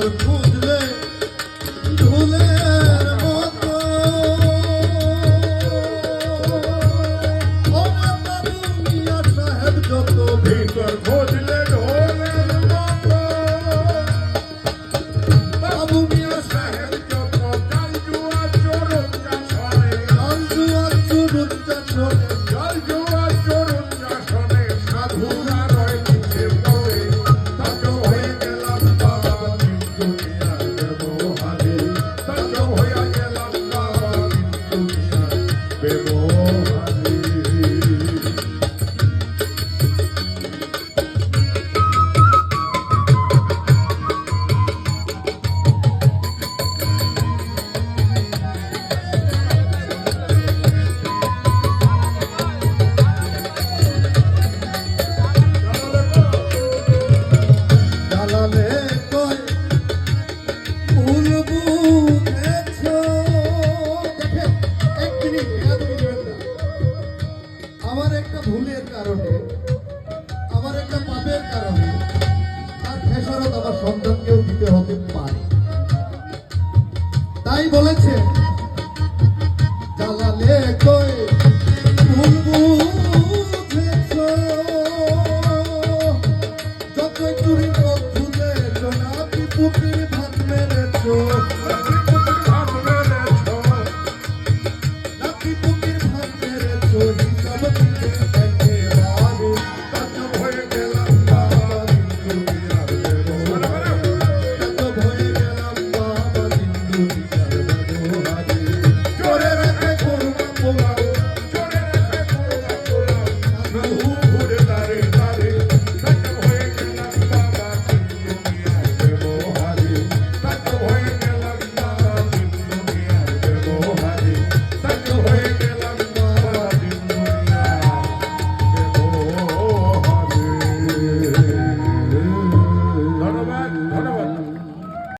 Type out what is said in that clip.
gonna ভুলের কারণে, আমার একটা পাপের কারণে, তার খেসারত আমার সন্তানকেও দিতে হতে পারে। তাই বলেছে জ্বালালে তোর